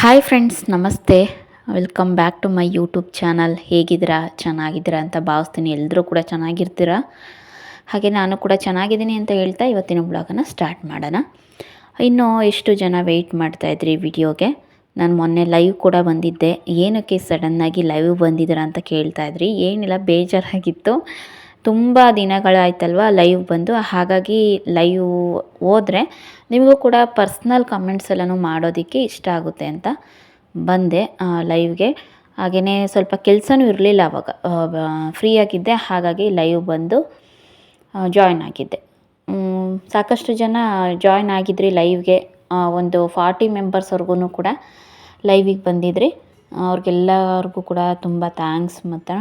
Hi friends ನಮಸ್ತೆ. Welcome back to my YouTube channel ಹೇಗಿದ್ದೀರಾ? ಚೆನ್ನಾಗಿದ್ದೀರಾ ಅಂತ ಭಾವಿಸ್ತೀನಿ. ಎಲ್ಲರೂ ಕೂಡ ಚೆನ್ನಾಗಿರ್ತೀರಾ? ಹಾಗೆ ನಾನು ಕೂಡ ಚೆನ್ನಾಗಿದ್ದೀನಿ ಅಂತ ಹೇಳ್ತಾ ಇವತ್ತಿನ ಬ್ಲಾಗನ್ನು ಸ್ಟಾರ್ಟ್ ಮಾಡೋಣ. ಇನ್ನು ಎಷ್ಟು ಜನ ವೆಯ್ಟ್ ಮಾಡ್ತಾಯಿದ್ರಿ ವಿಡಿಯೋಗೆ ನಾನು ಮೊನ್ನೆ ಲೈವ್ ಕೂಡ ಬಂದಿದ್ದೆ. ಏನಕ್ಕೆ ಸಡನ್ನಾಗಿ ಲೈವ್ ಬಂದಿದ್ದೀರಾ ಅಂತ ಕೇಳ್ತಾಯಿದ್ರಿ ಏನಿಲ್ಲ, ಬೇಜಾರಾಗಿತ್ತು. ತುಂಬ ದಿನಗಳಾಯ್ತಲ್ವ ಲೈವ್ ಬಂದು. ಹಾಗಾಗಿ ಲೈವ್ ಹೋದರೆ ನಿಮಗೂ ಕೂಡ ಪರ್ಸ್ನಲ್ ಕಮೆಂಟ್ಸ್ ಎಲ್ಲನೂ ಮಾಡೋದಕ್ಕೆ ಇಷ್ಟ ಆಗುತ್ತೆ ಅಂತ ಬಂದೆ ಲೈವ್ಗೆ ಹಾಗೆಯೇ ಸ್ವಲ್ಪ ಕೆಲಸನೂ ಇರಲಿಲ್ಲ ಅವಾಗ. ಫ್ರೀ ಆಗಿದ್ದೆ, ಹಾಗಾಗಿ ಲೈವ್ ಬಂದು ಜಾಯ್ನ್ ಆಗಿದ್ದೆ. ಸಾಕಷ್ಟು ಜನ ಜಾಯ್ನ್ ಆಗಿದ್ರಿ ಲೈವ್ಗೆ ಒಂದು ಫಾರ್ಟಿ ಮೆಂಬರ್ಸ್ವರೆಗೂ ಕೂಡ ಲೈವಿಗೆ ಬಂದಿದ್ರಿ. ಅವ್ರಿಗೆಲ್ಲರಿಗೂ ಕೂಡ ತುಂಬ ಥ್ಯಾಂಕ್ಸ್ ಮತ್ತು.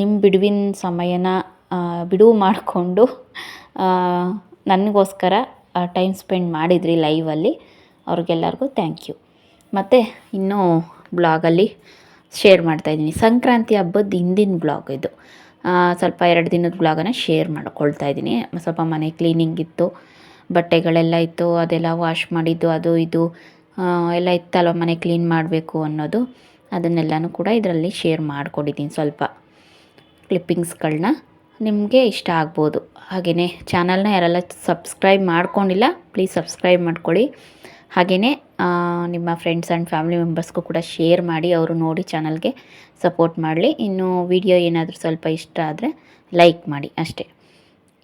ನಿಮ್ಮ ಬಿಡುವಿನ ಸಮಯನ ಬಿಡುವು ಮಾಡಿಕೊಂಡು ನನಗೋಸ್ಕರ ಟೈಮ್ ಸ್ಪೆಂಡ್ ಮಾಡಿದ್ರಿ ಲೈವಲ್ಲಿ ಅವ್ರಿಗೆಲ್ಲರಿಗೂ ಥ್ಯಾಂಕ್ ಯು ಮತ್ತು ಇನ್ನೂ ಬ್ಲಾಗಲ್ಲಿ ಶೇರ್ ಮಾಡ್ತಾಯಿದ್ದೀನಿ ಸಂಕ್ರಾಂತಿ ಹಬ್ಬದ ಹಿಂದಿನ ಬ್ಲಾಗ್ ಇದು. ಸ್ವಲ್ಪ ಎರಡು ದಿನದ ಬ್ಲಾಗನ್ನು ಶೇರ್ ಮಾಡ್ಕೊಳ್ತಾ ಇದ್ದೀನಿ. ಸ್ವಲ್ಪ ಮನೆ ಕ್ಲೀನಿಂಗ್ ಇತ್ತು, ಬಟ್ಟೆಗಳೆಲ್ಲ ಇತ್ತು, ಅದೆಲ್ಲ ವಾಶ್ ಮಾಡಿದ್ದು, ಅದು ಇದು ಎಲ್ಲ ಇತ್ತಲ್ವ ಮನೆ ಕ್ಲೀನ್ ಮಾಡಬೇಕು ಅನ್ನೋದು. ಅದನ್ನೆಲ್ಲನೂ ಕೂಡ ಇದರಲ್ಲಿ ಶೇರ್ ಮಾಡ್ಕೊಂಡಿದ್ದೀನಿ ಸ್ವಲ್ಪ ಕ್ಲಿಪ್ಪಿಂಗ್ಸ್ಗಳನ್ನ ನಿಮಗೆ ಇಷ್ಟ ಆಗ್ಬೋದು. ಹಾಗೆಯೇ ಚಾನಲ್ನ ಯಾರೆಲ್ಲ ಸಬ್ಸ್ಕ್ರೈಬ್ ಮಾಡ್ಕೊಂಡಿಲ್ಲ ಪ್ಲೀಸ್ ಸಬ್ಸ್ಕ್ರೈಬ್ ಮಾಡ್ಕೊಳ್ಳಿ. ಹಾಗೆಯೇ ನಿಮ್ಮ ಫ್ರೆಂಡ್ಸ್ ಆ್ಯಂಡ್ ಫ್ಯಾಮಿಲಿ ಮೆಂಬರ್ಸ್ಗೂ ಕೂಡ ಶೇರ್ ಮಾಡಿ, ಅವರು ನೋಡಿ ಚಾನಲ್ಗೆ ಸಪೋರ್ಟ್ ಮಾಡಲಿ. ಇನ್ನು ವಿಡಿಯೋ ಏನಾದರೂ ಸ್ವಲ್ಪ ಇಷ್ಟ ಆದರೆ ಲೈಕ್ ಮಾಡಿ ಅಷ್ಟೇ.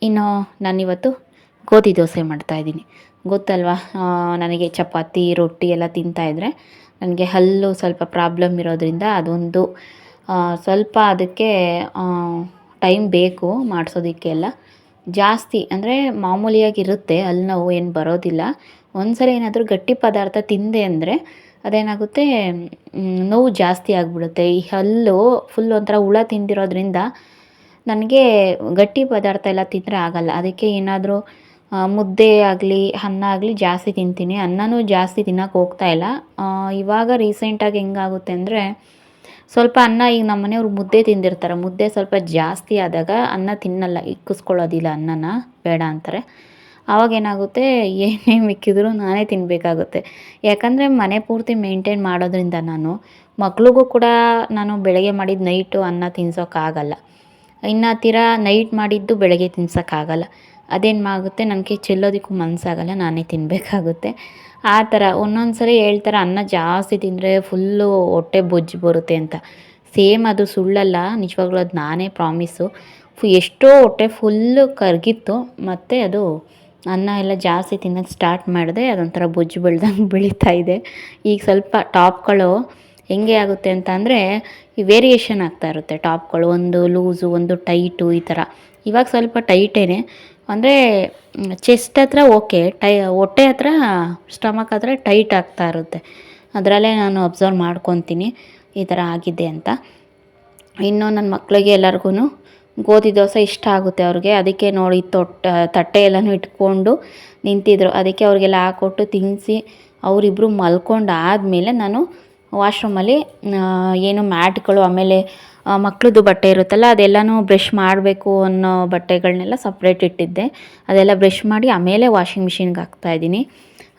ಇನ್ನು ನಾನಿವತ್ತು ಗೋಧಿ ದೋಸೆ ಮಾಡ್ತಾಯಿದ್ದೀನಿ ಗೊತ್ತಲ್ವಾ? ನನಗೆ ಚಪಾತಿ, ರೊಟ್ಟಿ ಎಲ್ಲ ತಿಂತಾಯಿದ್ರೆ ನನಗೆ ಹಲ್ಲು ಸ್ವಲ್ಪ ಪ್ರಾಬ್ಲಮ್ ಇರೋದ್ರಿಂದ ಅದೊಂದು ಸ್ವಲ್ಪ ಅದಕ್ಕೆ ಟೈಮ್ ಬೇಕು ಮಾಡಿಸೋದಕ್ಕೆಲ್ಲ. ಜಾಸ್ತಿ ಅಂದರೆ ಮಾಮೂಲಿಯಾಗಿರುತ್ತೆ ಹಲ್ಲು ನೋವು ಏನು ಬರೋದಿಲ್ಲ. ಒಂದ್ಸಲ ಏನಾದರೂ ಗಟ್ಟಿ ಪದಾರ್ಥ ತಿಂದೆ ಅಂದರೆ ಅದೇನಾಗುತ್ತೆ ನೋವು ಜಾಸ್ತಿ ಆಗಿಬಿಡುತ್ತೆ. ಈ ಹಲ್ಲು ಫುಲ್ ಒಂಥರ ಹುಳ ತಿಂದಿರೋದ್ರಿಂದ ನನಗೆ ಗಟ್ಟಿ ಪದಾರ್ಥ ಎಲ್ಲ ತಿಂದರೆ ಆಗಲ್ಲ. ಅದಕ್ಕೆ ಏನಾದರೂ ಮುದ್ದೆ ಆಗಲಿ, ಅನ್ನ ಆಗಲಿ ಜಾಸ್ತಿ ತಿಂತೀನಿ. ಅನ್ನನೂ ಜಾಸ್ತಿ ತಿನ್ನೋಕೆ ಹೋಗ್ತಾ ಇಲ್ಲ. ಇವಾಗ ರೀಸೆಂಟಾಗಿ ಹೆಂಗಾಗುತ್ತೆ ಅಂದರೆ ಸ್ವಲ್ಪ ಅನ್ನ ಈಗ ನಮ್ಮ ಮನೆಯವ್ರು ಮುದ್ದೆ ತಿಂದಿರ್ತಾರೆ. ಮುದ್ದೆ ಸ್ವಲ್ಪ ಜಾಸ್ತಿ ಆದಾಗ ಅನ್ನ ತಿನ್ನಲ್ಲ, ಇಕ್ಕಿಸ್ಕೊಳ್ಳೋದಿಲ್ಲ ಅನ್ನನ. ಬೇಡ ಅಂತಾರೆ. ಆವಾಗ ಏನಾಗುತ್ತೆ? ಏನೇ ಮಿಕ್ಕಿದ್ರು ನಾನೇ ತಿನ್ನಬೇಕಾಗುತ್ತೆ ಯಾಕಂದರೆ ಮನೆ ಪೂರ್ತಿ ಮೇಂಟೈನ್ ಮಾಡೋದ್ರಿಂದ ನಾನು, ಮಕ್ಳಿಗೂ ಕೂಡ ನಾನು ಬೆಳಗ್ಗೆ ಮಾಡಿದ ನೈಟು ಅನ್ನ ತಿನ್ಸೋಕ್ಕಾಗಲ್ಲ. ಇನ್ನು ತೀರಾ ನೈಟ್ ಮಾಡಿದ್ದು ಬೆಳಗ್ಗೆ ತಿನ್ಸೋಕ್ಕಾಗಲ್ಲ. ಅದೇನು ನನಗೆ ಚೆಲ್ಲೋದಕ್ಕೂ ಮನಸ್ಸಾಗಲ್ಲ ನಾನೇ ತಿನ್ನಬೇಕಾಗುತ್ತೆ ಆ ಥರ ಒಂದೊಂದು ಸರಿ ಹೇಳ್ತಾರೆ, ಅನ್ನ ಜಾಸ್ತಿ ತಿಂದರೆ ಫುಲ್ಲು ಹೊಟ್ಟೆ ಬೊಜ್ಜು ಬರುತ್ತೆ ಅಂತ. ಸೇಮ್ ಅದು ಸುಳ್ಳಲ್ಲ, ನಿಜವಾಗ್ಲೂ ಅದು ನಾನೇ ಪ್ರಾಮಿಸು ಫು, ಎಷ್ಟೋ ಹೊಟ್ಟೆ ಫುಲ್ಲು ಕರಗಿತ್ತು, ಮತ್ತು ಅದು ಅನ್ನ ಎಲ್ಲ ಜಾಸ್ತಿ ತಿನ್ನೋಕ್ಕೆ ಸ್ಟಾರ್ಟ್ ಮಾಡಿದೆ, ಅದೊಂಥರ ಬೊಜ್ಜು ಬೆಳ್ದಂಗೆ ಬೆಳೀತಾ ಇದೆ. ಈಗ ಸ್ವಲ್ಪ ಟಾಪ್ಗಳು ಹೆಂಗೆ ಆಗುತ್ತೆ ಅಂತ ಅಂದರೆ ವೇರಿಯೇಷನ್ ಆಗ್ತಾ ಇರುತ್ತೆ ಟಾಪ್ಗಳು. ಒಂದು ಲೂಸು, ಒಂದು ಟೈಟು ಈ ಥರ. ಇವಾಗ ಸ್ವಲ್ಪ ಟೈಟೇನೆ ಅಂದರೆ ಚೆಸ್ಟ್ ಹತ್ರ ಓಕೆ ಟೈ, ಹೊಟ್ಟೆ ಹತ್ರ ಸ್ಟಮಕ್ ಹತ್ರ ಟೈಟ್ ಆಗ್ತಾ ಇರುತ್ತೆ. ಅದರಲ್ಲೇ ನಾನು ಅಬ್ಸರ್ವ್ ಮಾಡ್ಕೊತೀನಿ, ಈ ಥರ ಆಗಿದೆ ಅಂತ. ಇನ್ನು ನನ್ನ ಮಕ್ಕಳಿಗೆ ಎಲ್ಲರಿಗೂ ಗೋಧಿ ದೋಸೆ ಇಷ್ಟ ಆಗುತ್ತೆ ಅವ್ರಿಗೆ. ಅದಕ್ಕೆ ನೋಡಿ, ತೊಟ್ಟ, ತಟ್ಟೆ ಎಲ್ಲನೂ ಇಟ್ಕೊಂಡು ನಿಂತಿದ್ರು. ಅದಕ್ಕೆ ಅವ್ರಿಗೆಲ್ಲ ಹಾಕೊಟ್ಟು ತಿನ್ನಿಸಿ ಅವರಿಬ್ಬರು ಮಲ್ಕೊಂಡು ಆದಮೇಲೆ ನಾನು ವಾಶ್ರೂಮಲ್ಲಿ ಏನು ಮ್ಯಾಟ್ಗಳು, ಆಮೇಲೆ ಆ, ಮಕ್ಳದ್ದು ಬಟ್ಟೆ ಇರುತ್ತಲ್ಲ ಅದೆಲ್ಲನೂ ಬ್ರಷ್ ಮಾಡಬೇಕು ಅನ್ನೋ ಬಟ್ಟೆಗಳನ್ನೆಲ್ಲ ಸಪ್ರೇಟ್ ಇಟ್ಟಿದ್ದೆ. ಅದೆಲ್ಲ ಬ್ರಷ್ ಮಾಡಿ ಆಮೇಲೆ ವಾಷಿಂಗ್ ಮಿಷಿನ್ಗೆ ಹಾಕ್ತಾಯಿದ್ದೀನಿ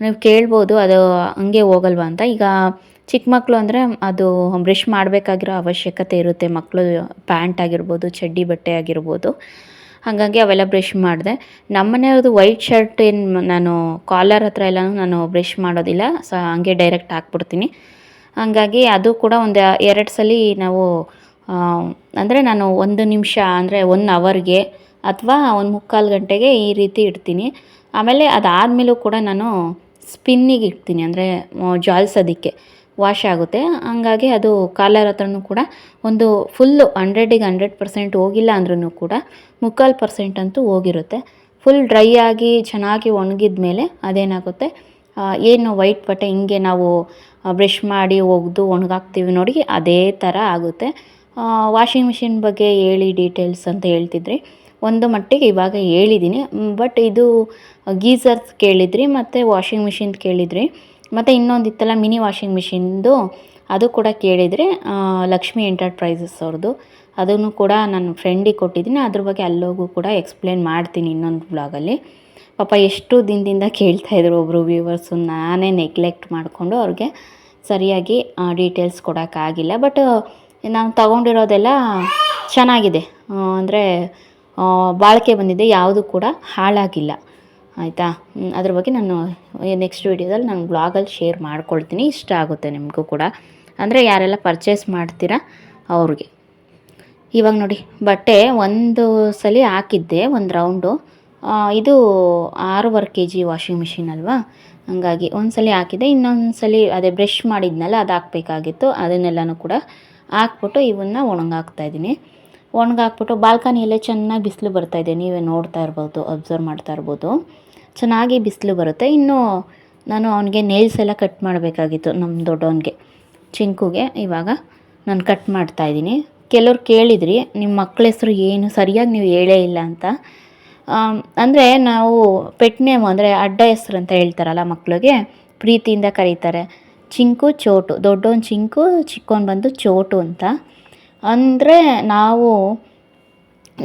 ನೀವು ಕೇಳ್ಬೋದು ಅದು ಹಂಗೆ ಹೋಗಲ್ವಾ ಅಂತ. ಈಗ ಚಿಕ್ಕ ಮಕ್ಕಳು ಅಂದರೆ ಅದು ಬ್ರಷ್ ಮಾಡಬೇಕಾಗಿರೋ ಅವಶ್ಯಕತೆ ಇರುತ್ತೆ. ಮಕ್ಕಳು ಪ್ಯಾಂಟ್ ಆಗಿರ್ಬೋದು ಚಡ್ಡಿ ಬಟ್ಟೆ ಆಗಿರ್ಬೋದು. ಹಾಗಾಗಿ ಅವೆಲ್ಲ ಬ್ರಷ್ ಮಾಡಿದೆ. ನಮ್ಮನೆಯವ್ರದ್ದು ವೈಟ್ ಶರ್ಟ್ ಏನು ನಾನು ಕಾಲರ್ ಹತ್ರ ಎಲ್ಲ ನಾನು ಬ್ರಷ್ ಮಾಡೋದಿಲ್ಲ. ಸೊ ಹಂಗೆ ಡೈರೆಕ್ಟ್ ಹಾಕ್ಬಿಡ್ತೀನಿ. ಹಾಗಾಗಿ ಅದು ಕೂಡ ಒಂದು ಎರಡು ಸಲ ನಾವು ಅಂದರೆ ನಾನು ಒಂದು ನಿಮಿಷ, ಅಂದರೆ ಒನ್ ಅವರ್ಗೆ ಅಥವಾ ಒಂದು ಮುಕ್ಕಾಲು ಗಂಟೆಗೆ ಈ ರೀತಿ ಇಡ್ತೀನಿ. ಆಮೇಲೆ ಅದಾದಮೇಲೂ ಕೂಡ ನಾನು ಸ್ಪಿನ್ನಿಗೆ ಇಡ್ತೀನಿ, ಅಂದರೆ ಜಾಲ್ಸೋದಕ್ಕೆ. ವಾಶ್ ಆಗುತ್ತೆ. ಹಂಗಾಗಿ ಅದು ಕಾಲರ್ ಹತ್ರನೂ ಕೂಡ ಒಂದು ಫುಲ್ಲು ಹಂಡ್ರೆಡಿಗೆ ಹಂಡ್ರೆಡ್ ಪರ್ಸೆಂಟ್ ಹೋಗಿಲ್ಲ ಅಂದ್ರೂ ಕೂಡ ಮುಕ್ಕಾಲು ಪರ್ಸೆಂಟ್ ಅಂತೂ ಹೋಗಿರುತ್ತೆ. ಫುಲ್ ಡ್ರೈ ಆಗಿ ಚೆನ್ನಾಗಿ ಒಣಗಿದ ಮೇಲೆ ಅದೇನಾಗುತ್ತೆ ಏನು ವೈಟ್ ಬಟ್ಟೆ ಹಿಂಗೆ ನಾವು ಬ್ರಷ್ ಮಾಡಿ ಒಗೆದು ಒಣಗಾಕ್ತೀವಿ ನೋಡಿ, ಅದೇ ಥರ ಆಗುತ್ತೆ. ವಾಷಿಂಗ್ ಮಿಷಿನ್ ಬಗ್ಗೆ ಹೇಳಿ ಡೀಟೇಲ್ಸ್ ಅಂತ ಹೇಳ್ತಿದ್ರಿ. ಒಂದು ಮಟ್ಟಿಗೆ ಇವಾಗ ಹೇಳಿದ್ದೀನಿ ಬಟ್ ಇದು ಗೀಸರ್ಸ್ ಕೇಳಿದ್ರಿ, ಮತ್ತು ವಾಷಿಂಗ್ ಮಿಷಿನ್ ಕೇಳಿದ್ರಿ. ಮತ್ತು ಇನ್ನೊಂದು ಇತ್ತಲ್ಲ ಮಿನಿ ವಾಷಿಂಗ್ ಮಿಷಿನ್ದು ಅದು ಕೂಡ ಕೇಳಿದರೆ. ಲಕ್ಷ್ಮಿ ಎಂಟರ್ಪ್ರೈಸಸ್ ಅವ್ರದ್ದು ಅದನ್ನು ಕೂಡ ನನ್ನ ಫ್ರೆಂಡಿಗೆ ಕೊಟ್ಟಿದ್ದೀನಿ. ಅದ್ರ ಬಗ್ಗೆ ಅಲ್ಲೋಗೂ ಕೂಡ ಎಕ್ಸ್ಪ್ಲೇನ್ ಮಾಡ್ತೀನಿ ಇನ್ನೊಂದು ಬ್ಲಾಗಲ್ಲಿ ಪಾಪ ಎಷ್ಟು ದಿನದಿಂದ ಕೇಳ್ತಾಯಿದ್ರು ಒಬ್ಬರು ವ್ಯೂವರ್ಸು ನಾನೇ ನೆಗ್ಲೆಕ್ಟ್ ಮಾಡಿಕೊಂಡು ಅವ್ರಿಗೆ ಸರಿಯಾಗಿ ಡೀಟೇಲ್ಸ್ ಕೊಡೋಕ್ಕಾಗಿಲ್ಲ. ಬಟ್ ನಾನು ತಗೊಂಡಿರೋದೆಲ್ಲ ಚೆನ್ನಾಗಿದೆ. ಅಂದರೆ ಬಾಳಿಕೆ ಬಂದಿದೆ, ಯಾವುದು ಕೂಡ ಹಾಳಾಗಿಲ್ಲ. ಆಯಿತಾ? ಅದ್ರ ಬಗ್ಗೆ ನಾನು ನೆಕ್ಸ್ಟ್ ವೀಡಿಯೋದಲ್ಲಿ ನಾನು ಬ್ಲಾಗಲ್ಲಿ ಶೇರ್ ಮಾಡ್ಕೊಳ್ತೀನಿ. ಇಷ್ಟ ಆಗುತ್ತೆ ನಿಮಗೂ ಕೂಡ. ಅಂದರೆ, ಯಾರೆಲ್ಲ ಪರ್ಚೇಸ್ ಮಾಡ್ತೀರಾ ಅವ್ರಿಗೆ. ಇವಾಗ ನೋಡಿ, ಬಟ್ಟೆ ಒಂದು ಸಲ ಹಾಕಿದ್ದೆ, ಒಂದು ರೌಂಡು ಇದು ಆರೂವರೆ ಕೆ ಜಿ ವಾಷಿಂಗ್ ಮಿಷಿನ್ ಅಲ್ವಾ? ಹಂಗಾಗಿ ಒಂದು ಸಲ ಹಾಕಿದ್ದೆ ಇನ್ನೊಂದು ಸಲ ಅದೇ ಬ್ರಷ್ ಮಾಡಿದ್ನಲ್ಲ, ಅದು ಹಾಕ್ಬೇಕಾಗಿತ್ತು. ಅದನ್ನೆಲ್ಲನೂ ಕೂಡ ಹಾಕ್ಬಿಟ್ಟು ಇವನ್ನ ಒಣಗಾಕ್ತಾ ಇದ್ದೀನಿ. ಒಣಗಾಕ್ಬಿಟ್ಟು ಬಾಲ್ಕನಿಯಲ್ಲೇ ಚೆನ್ನಾಗಿ ಬಿಸಿಲು ಬರ್ತಾಯಿದೆ ನೀವೇ ನೋಡ್ತಾ ಇರ್ಬೋದು ಅಬ್ಸರ್ವ್ ಮಾಡ್ತಾ ಇರ್ಬೋದು. ಚೆನ್ನಾಗಿ ಬಿಸಿಲು ಬರುತ್ತೆ. ಇನ್ನು ನಾನು ಅವನಿಗೆ ನೇಲ್ಸ್ ಎಲ್ಲ ಕಟ್ ಮಾಡಬೇಕಾಗಿತ್ತು ನಮ್ಮ ದೊಡ್ಡವನಿಗೆ. ಚಿಂಕುಗೆ ಇವಾಗ ನಾನು ಕಟ್ ಮಾಡ್ತಾ ಇದ್ದೀನಿ. ಕೆಲವ್ರು ಕೇಳಿದ್ರಿ ನಿಮ್ಮ ಮಕ್ಕಳ ಹೆಸರು ಏನು? ಸರಿಯಾಗಿ ನೀವು ಹೇಳೇ ಇಲ್ಲ ಅಂತ. ಅಂದರೆ ನಾವು ಪೆಟ್ ನೇಮ್ ಅಂದರೆ ಅಡ್ಡ ಹೆಸ್ರು ಅಂತ ಹೇಳ್ತಾರಲ್ಲ ಮಕ್ಕಳಿಗೆ ಪ್ರೀತಿಯಿಂದ ಕರೀತಾರೆ. ಚಿಂಕು ಚೋಟು ದೊಡ್ಡೊಂದು ಚಿಂಕು ಚಿಕ್ಕವನ್ ಬಂದು ಚೋಟು ಅಂತ. ಅಂದರೆ ನಾವು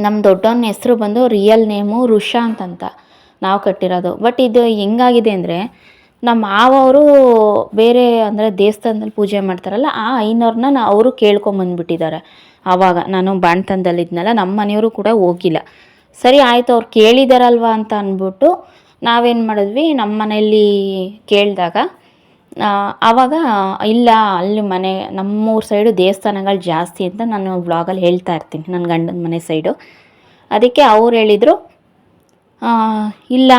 ನಮ್ಮ ದೊಡ್ಡವನ ಹೆಸರು ಬಂದು ರಿಯಲ್ ನೇಮು ರುಷಾಂತ್ ಅಂತ ನಾವು ಕಟ್ಟಿರೋದು. ಬಟ್ ಇದು ಹೆಂಗಾಗಿದೆ ಅಂದರೆ ನಮ್ಮ ಮಾವವರು ಬೇರೆ ಅಂದರೆ ದೇವಸ್ಥಾನದಲ್ಲಿ ಪೂಜೆ ಮಾಡ್ತಾರಲ್ಲ, ಆ ಐನವ್ರನ್ನ ನಾ ಅವರು ಕೇಳ್ಕೊಂಬಂದ್ಬಿಟ್ಟಿದ್ದಾರೆ ಆವಾಗ ನಾನು ಬಾಣ್ತನದಲ್ಲಿದ್ನಲ್ಲ ನಮ್ಮ ಮನೆಯವರು ಕೂಡ ಹೋಗಿಲ್ಲ. ಸರಿ ಆಯಿತು, ಅವ್ರು ಕೇಳಿದಾರಲ್ವಾ ಅಂತ ಅಂದ್ಬಿಟ್ಟು ನಾವೇನು ಮಾಡಿದ್ವಿ ನಮ್ಮ ಮನೆಯಲ್ಲಿ ಕೇಳಿದಾಗ ಆವಾಗ ಇಲ್ಲ, ಅಲ್ಲಿ ಮನೆ, ನಮ್ಮೂರ ಸೈಡು ದೇವಸ್ಥಾನಗಳು ಜಾಸ್ತಿ ಅಂತ ನಾನು ವ್ಲಾಗಲ್ಲಿ ಹೇಳ್ತಾ ಇರ್ತೀನಿ ನನ್ನ ಗಂಡನ ಮನೆ ಸೈಡು ಅದಕ್ಕೆ ಅವ್ರು ಹೇಳಿದರು ಇಲ್ಲ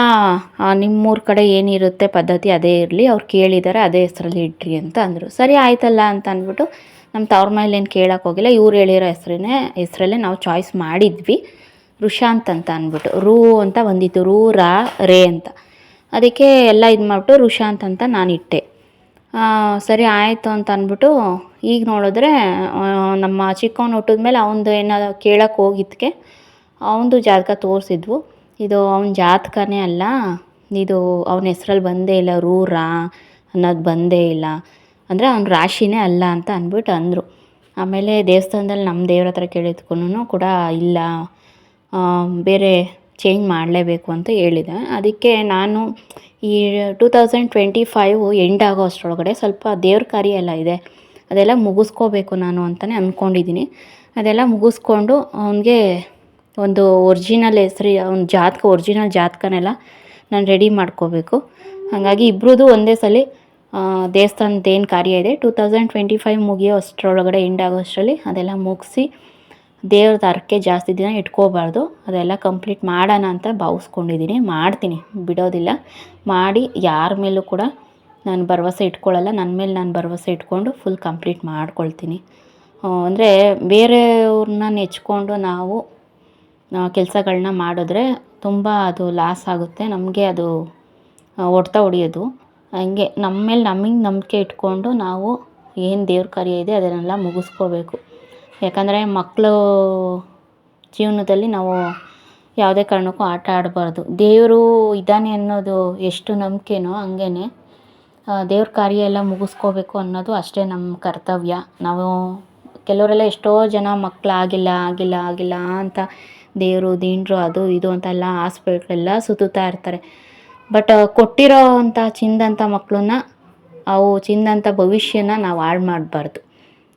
ನಿಮ್ಮೂರ ಕಡೆ ಏನಿರುತ್ತೆ ಪದ್ಧತಿ ಅದೇ ಇರಲಿ, ಅವ್ರು ಕೇಳಿದ್ದಾರೆ ಅದೇ ಹೆಸರಲ್ಲಿ ಇಡ್ರಿ ಅಂತ ಅಂದರು. ಸರಿ, ಆಯ್ತಲ್ಲ ಅಂತ ಅಂದ್ಬಿಟ್ಟು ನಮ್ಮ ತವ್ರ ಏನು ಕೇಳಕ್ಕೆ ಹೋಗಿಲ್ಲ, ಇವ್ರು ಹೇಳಿರೋ ಹೆಸ್ರನ್ನೇ ಹೆಸರಲ್ಲೇ ನಾವು ಚಾಯ್ಸ್ ಮಾಡಿದ್ವಿ, ರುಷಾಂತ್ ಅಂತ ಅಂದ್ಬಿಟ್ಟು, ರೂ ಅಂತ ಬಂದಿತ್ತು, ರೂ, ರಾ, ರೇ ಅಂತ. ಅದಕ್ಕೆ ಎಲ್ಲ ಇದು ಮಾಡಿಬಿಟ್ಟು ರುಷಾಂತ್ ಅಂತ ನಾನು ಇಟ್ಟೆ. ಸರಿ ಆಯಿತು ಅಂತ ಅಂದ್ಬಿಟ್ಟು ಈಗ ನೋಡಿದ್ರೆ ನಮ್ಮ ಚಿಕ್ಕವನು ಹುಟ್ಟಿದ ಮೇಲೆ ಅವನದು ಏನೋ ಕೇಳೋಕ್ಕೆ ಹೋಗಿದ್ದಕ್ಕೆ ಅವನದು ಜಾತಕ ತೋರಿಸಿದ್ವು. ಇದು ಅವನ ಜಾತಕನೇ ಅಲ್ಲ, ಇದು ಅವನ ಹೆಸ್ರಲ್ಲಿ ಬಂದೇ ಇಲ್ಲ, ರೂರಾ ಅನ್ನೋದು ಬಂದೇ ಇಲ್ಲ. ಅಂದರೆ ಅವ್ನ ರಾಶಿನೇ ಅಲ್ಲ ಅಂತ ಅಂದ್ಬಿಟ್ಟು ಅಂದರು. ಆಮೇಲೆ ದೇವಸ್ಥಾನದಲ್ಲಿ ನಮ್ಮ ದೇವ್ರ ಹತ್ರ ಕೇಳಿದ್ಕೂ ಕೂಡ ಇಲ್ಲ ಬೇರೆ ಚೇಂಜ್ ಮಾಡಲೇಬೇಕು ಅಂತ ಹೇಳಿದೆ. ಅದಕ್ಕೆ ನಾನು ಈ two thousand twenty five end ಆಗೋ ಅಷ್ಟರೊಳಗಡೆ ಸ್ವಲ್ಪ ದೇವ್ರ ಕಾರ್ಯ ಎಲ್ಲ ಇದೆ. ಅದೆಲ್ಲ ಮುಗಿಸ್ಕೋಬೇಕು ನಾನು ಅಂತಲೇ ಅಂದ್ಕೊಂಡಿದ್ದೀನಿ ಅದೆಲ್ಲ ಮುಗಿಸ್ಕೊಂಡು ಅವನಿಗೆ ಒಂದು ಒರಿಜಿನಲ್ ಹೆಸ್ರಿ, ಅವ್ನ ಜಾತಕ ಒರಿಜಿನಲ್ ಜಾತಕನೆಲ್ಲ ನಾನು ರೆಡಿ ಮಾಡ್ಕೋಬೇಕು. ಹಾಗಾಗಿ ಇಬ್ರದ್ದು ಒಂದೇ ಸಲ ದೇವಸ್ಥಾನದ ಏನು ಕಾರ್ಯ ಇದೆ ಟೂ ತೌಸಂಡ್ ಟ್ವೆಂಟಿ ಫೈವ್ ಮುಗಿಯೋ ಅಷ್ಟರೊಳಗಡೆ ಎಂಡ್ ಆಗೋ ಅಷ್ಟರಲ್ಲಿ ಅದೆಲ್ಲ ಮುಗಿಸಿ ದೇವ್ರದ್ದು ಹರಕೆ ಜಾಸ್ತಿ ದಿನ ಇಟ್ಕೋಬಾರ್ದು. ಅದೆಲ್ಲ ಕಂಪ್ಲೀಟ್ ಮಾಡೋಣ ಅಂತ ಭಾವಿಸ್ಕೊಂಡಿದ್ದೀನಿ. ಮಾಡ್ತೀನಿ, ಬಿಡೋದಿಲ್ಲ. ಮಾಡಿ ಯಾರ ಮೇಲೂ ಕೂಡ ನಾನು ಭರವಸೆ ಇಟ್ಕೊಳ್ಳಲ್ಲ. ನನ್ನ ಮೇಲೆ ನಾನು ಭರವಸೆ ಇಟ್ಕೊಂಡು ಫುಲ್ ಕಂಪ್ಲೀಟ್ ಮಾಡ್ಕೊಳ್ತೀನಿ. ಅಂದರೆ ಬೇರೆಯವ್ರನ್ನ ನೆಚ್ಕೊಂಡು ನಾವು ಕೆಲಸಗಳನ್ನ ಮಾಡಿದ್ರೆ ತುಂಬ ಅದು ಲಾಸ್ ಆಗುತ್ತೆ. ನಮಗೆ ಅದು ಹೊಡ್ತಾ ಹೊಡಿಯೋದು ಹಂಗೆ ನಮ್ಮ ಮೇಲೆ ನಮಗೆ ನಂಬಿಕೆ ಇಟ್ಕೊಂಡು ನಾವು ಏನು ದೇವ್ರ ಕಾರ್ಯ ಇದೆ ಅದನ್ನೆಲ್ಲ ಮುಗಿಸ್ಕೋಬೇಕು. ಯಾಕಂದರೆ ಮಕ್ಕಳು ಜೀವನದಲ್ಲಿ ನಾವು ಯಾವುದೇ ಕಾರಣಕ್ಕೂ ಆಟ ಆಡಬಾರ್ದು. ದೇವರು ಇದ್ದಾನೆ ಅನ್ನೋದು ಎಷ್ಟು ನಂಬಿಕೆನೋ ಹಂಗೇ ದೇವ್ರ ಕಾರ್ಯ ಎಲ್ಲ ಮುಗಿಸ್ಕೋಬೇಕು ಅನ್ನೋದು ಅಷ್ಟೇ ನಮ್ಮ ಕರ್ತವ್ಯ. ನಾವು ಕೆಲವರೆಲ್ಲ ಎಷ್ಟೋ ಜನ ಮಕ್ಕಳು ಆಗಿಲ್ಲ ಆಗಿಲ್ಲ ಆಗಿಲ್ಲ ಅಂತ ದೇವರು ದೀಂಡ್ರು ಅದು, ಇದು ಅಂತೆಲ್ಲ ಹಾಸ್ಪಿಟ್ಲೆಲ್ಲ ಸುತ್ತುತ್ತಾ ಇರ್ತಾರೆ. ಬಟ್ ಕೊಟ್ಟಿರೋ ಅಂಥ ಚಿಂದಂಥ ಮಕ್ಕಳನ್ನ ಅವು ಚಿಂದಂಥ ಭವಿಷ್ಯನ ನಾವು ಹಾಳು ಮಾಡಬಾರ್ದು.